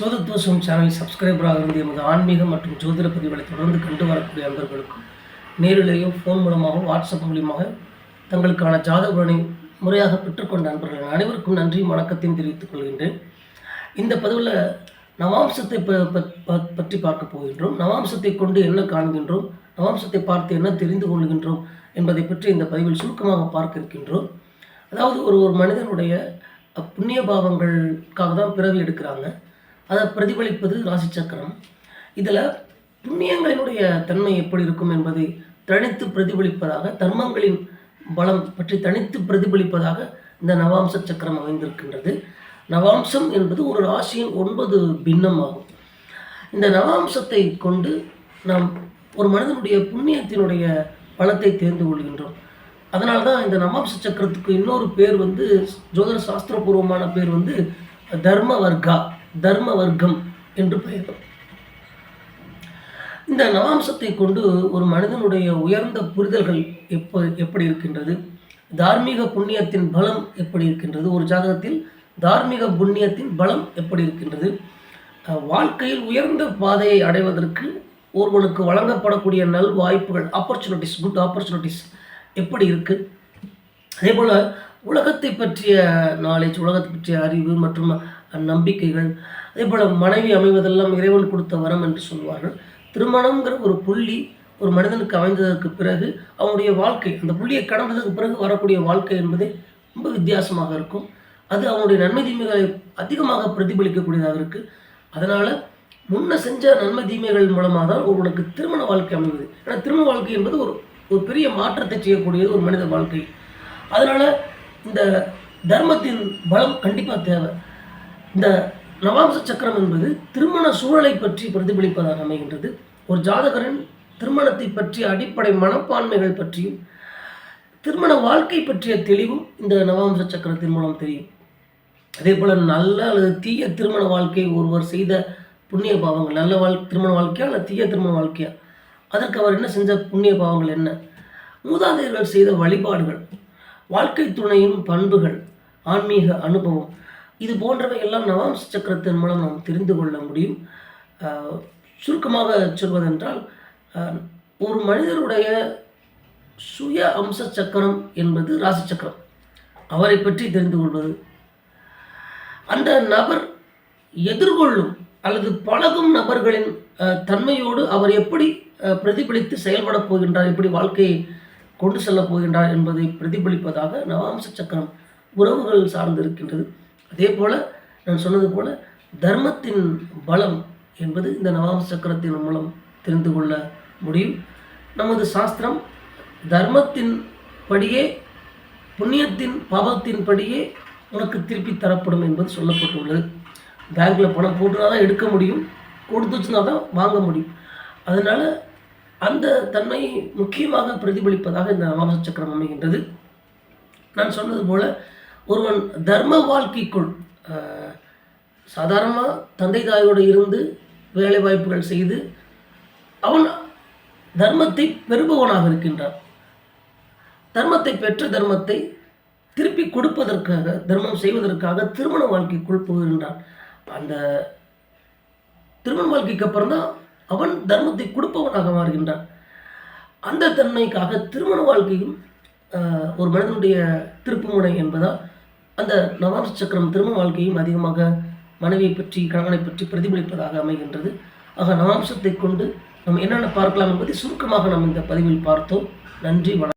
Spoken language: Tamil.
சோதத்துவசம் சேனல் சப்ஸ்கிரைபராக இருந்து எமது ஆன்மீகம் மற்றும் ஜோதிட பதிவுகளை தொடர்ந்து கண்டு வரக்கூடிய அன்பர்களுக்கும் நேரிலேயோ ஃபோன் மூலமாகவும் வாட்ஸ்அப் மூலியமாக தங்களுக்கான ஜாதகனை முறையாக பெற்றுக்கொண்ட அன்பர்கள் அனைவருக்கும் நன்றி வணக்கத்தையும் தெரிவித்துக் கொள்கின்றேன். இந்த பதிவில் நவாம்சத்தை ப- ப- பற்றி பார்க்க போகின்றோம். நவாம்சத்தை கொண்டு என்ன காண்கின்றோம்? நவாம்சத்தை பார்த்து என்ன தெரிந்து கொள்கின்றோம்? என்பதை பற்றி இந்த பதிவில் சுருக்கமாக பார்க்க இருக்கின்றோம். அதாவது ஒரு ஒரு மனிதனுடைய புண்ணிய பாவங்களுக்காக தான் பிறவி எடுக்கிறாங்க. அதை பிரதிபலிப்பது ராசி சக்கரம் இதில் புண்ணியங்களினுடைய தன்மை எப்படி இருக்கும் என்பதை தனித்து பிரதிபலிப்பதாக தர்மங்களின் பலம் பற்றி தனித்து பிரதிபலிப்பதாக இந்த நவாம்ச சக்கரம் அமைந்திருக்கின்றது. நவாம்சம் என்பது ஒரு ராசியின் ஒன்பது பின்னம் ஆகும் இந்த நவாம்சத்தை கொண்டு நாம் ஒரு மனிதனுடைய புண்ணியத்தினுடைய பலத்தை தெரிந்து கொள்கின்றோம். அதனால தான் இந்த நவாம்ச சக்கரத்துக்கு இன்னொரு பேர் வந்து ஜோதிட சாஸ்திரபூர்வமான பேர் வந்து தர்ம வர்க்கா தர்ம வர்க்கம் என்று பெயர் இந்த நவாம்சத்தை கொண்டு ஒரு மனிதனுடைய உயர்ந்த புரிதல்கள் எப்போ எப்படி இருக்கின்றது? தார்மீக புண்ணியத்தின் பலம் எப்படி இருக்கின்றது? ஒரு ஜாதகத்தில் தார்மீக புண்ணியத்தின் பலம் எப்படி இருக்கின்றது? அஹ், வாழ்க்கையில் உயர்ந்த பாதையை அடைவதற்கு ஒருவனுக்கு வழங்கப்படக்கூடிய நல் வாய்ப்புகள் ஆப்பர்ச்சுனிட்டிஸ் குட் ஆப்பர்ச்சுனிட்டிஸ் எப்படி இருக்கு? அதே போல் உலகத்தை பற்றிய நாலேஜ் உலகத்தை பற்றிய அறிவு மற்றும் நம்பிக்கைகள் அதே போல் மனைவி அமைவதெல்லாம் இறைவன் கொடுத்த வரம் என்று சொல்வார்கள். திருமணங்கிற ஒரு புள்ளி ஒரு மனிதனுக்கு அமைந்ததற்கு பிறகு அவனுடைய வாழ்க்கை அந்த புள்ளியை கடந்ததுக்கு பிறகு வரக்கூடிய வாழ்க்கை என்பது ரொம்ப வித்தியாசமாக இருக்கும். அது அவனுடைய நன்மை தீமைகளை அதிகமாக பிரதிபலிக்கக்கூடியதாக இருக்குது அதனால் முன்ன செஞ்ச நன்மை தீமைகள் மூலமாக தான் உங்களுக்கு திருமண வாழ்க்கை அமைவது ஏன்னா திருமண வாழ்க்கை என்பது ஒரு ஒரு பெரிய மாற்றத்தை செய்யக்கூடியது ஒரு மனித வாழ்க்கை. அதனால் இந்த தர்மத்தின் பலம் கண்டிப்பாக தேவை. இந்த நவாம்ச சக்கரம் என்பது திருமண சூழலை பற்றி பிரதிபலிப்பதாக அமைகின்றது. ஒரு ஜாதகரின் திருமணத்தை பற்றிய அடிப்படை மனப்பான்மைகள் பற்றியும் திருமண வாழ்க்கை பற்றிய தெளிவும் இந்த நவாம்ச சக்கரத்தின் மூலம் தெரியும். அதே போல் நல்ல அல்லது தீய திருமண வாழ்க்கை ஒருவர் செய்த புண்ணிய பாவங்கள் நல்ல வாழ் திருமண வாழ்க்கையா அல்லது தீய திருமண வாழ்க்கையா? அதற்கு அவர் என்ன செஞ்ச புண்ணிய பாவங்கள் என்ன? மூதாதையர்கள் செய்த வழிபாடுகள் வாழ்க்கை துணையின் பண்புகள் ஆன்மீக அனுபவம் இது போன்றவை எல்லாம் நவாம்ச சக்கரத்தின் மூலம் நாம் தெரிந்து கொள்ள முடியும். சுருக்கமாக சொல்வதென்றால் ஒரு மனிதருடைய சுய அம்ச சக்கரம் என்பது ராசி சக்கரம். அவரை பற்றி தெரிந்து கொள்வது. அந்த நபர் எதிர்கொள்ளும் அல்லது பழகும் நபர்களின் தன்மையோடு அவர் எப்படி பிரதிபலித்து செயல்படப் போகின்றார் எப்படி வாழ்க்கையை கொண்டு செல்லப் போகின்றார் என்பதை பிரதிபலிப்பதாக நவாம்ச சக்கரம் உறவுகள் சார்ந்து இருக்கின்றது அதே போல் நான் சொன்னது போல் தர்மத்தின் பலம் என்பது இந்த நவாம் சக்கரத்தின் மூலம் தெரிந்து கொள்ள முடியும். நமது சாஸ்திரம் தர்மத்தின் படியே புண்ணியத்தின் பாவத்தின் படியே உனக்கு திருப்பி தரப்படும் என்பது சொல்லப்பட்டுள்ளது. பேங்க்கில் பணம் போட்டுனா தான் எடுக்க முடியும் கொடுத்து வச்சுனா தான் வாங்க முடியும். அதனால் அந்த தன்மையை முக்கியமாக பிரதிபலிப்பதாக இந்த நவாம்ச சக்கரம் அமைகின்றது. நான் சொன்னது போல் ஒருவன் தர்ம வாழ்க்கைக்குள் சாதாரணமாக தந்தை தாயோடு இருந்து வேலை வாய்ப்புகள் செய்து அவன் தர்மத்தை பெறுபவனாக இருக்கின்றான். தர்மத்தை பெற்ற தர்மத்தை திருப்பி கொடுப்பதற்காக தர்மம் செய்வதற்காக திருமண வாழ்க்கைக்குள் போகின்றான். அந்த திருமண வாழ்க்கைக்கு அப்புறம் தான் அவன் தர்மத்தை கொடுப்பவனாக மாறுகின்றான். அந்த தன்மைக்காக திருமண வாழ்க்கையும் ஒரு மனிதனுடைய திருப்புமுனை என்பதால் அந்த நவாம்ச சக்கரம் திருமண வாழ்க்கையும் அதிகமாக மனைவியை பற்றி கணவனை பற்றி பிரதிபலிப்பதாக அமைகின்றது. ஆக நவாம்சத்தை கொண்டு நம்ம என்னென்ன பார்க்கலாம் என்பதை சுருக்கமாக நாம் இந்த பதிவில் பார்த்தோம். நன்றி வணக்கம்.